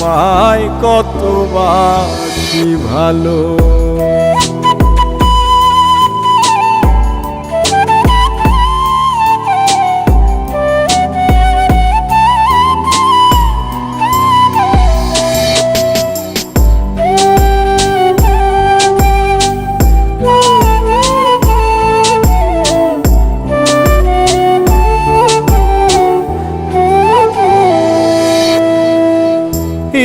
তোমায় কত বাসি ভালো।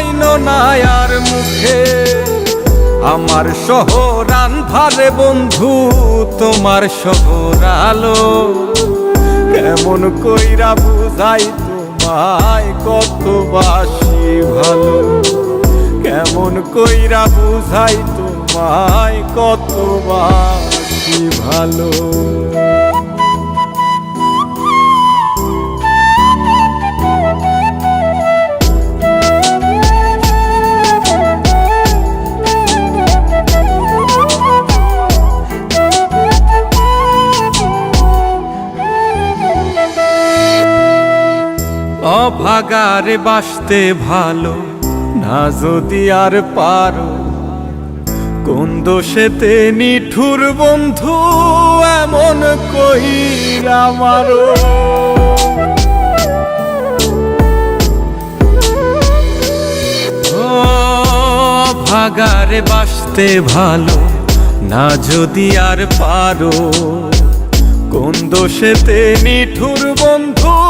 আইন নায়ার মুখে। আমার শহর আন্ধারে বন্ধু, তোমার শহর আলো কেমন কইরা বুঝাই তোমায় কত বাসি ভালো। কেমন কইরা বুঝাই তোমায় কত বাসি ভালো। অভাগারে বাসতে ভালো। না যদি আর পারো, কোন দোষেতে নিঠুর বন্ধু এমন কইরা মারো ও ভাগারে বাসতে ভালো, না যদি আর পারো, কোন দোষেতে নিঠুর বন্ধু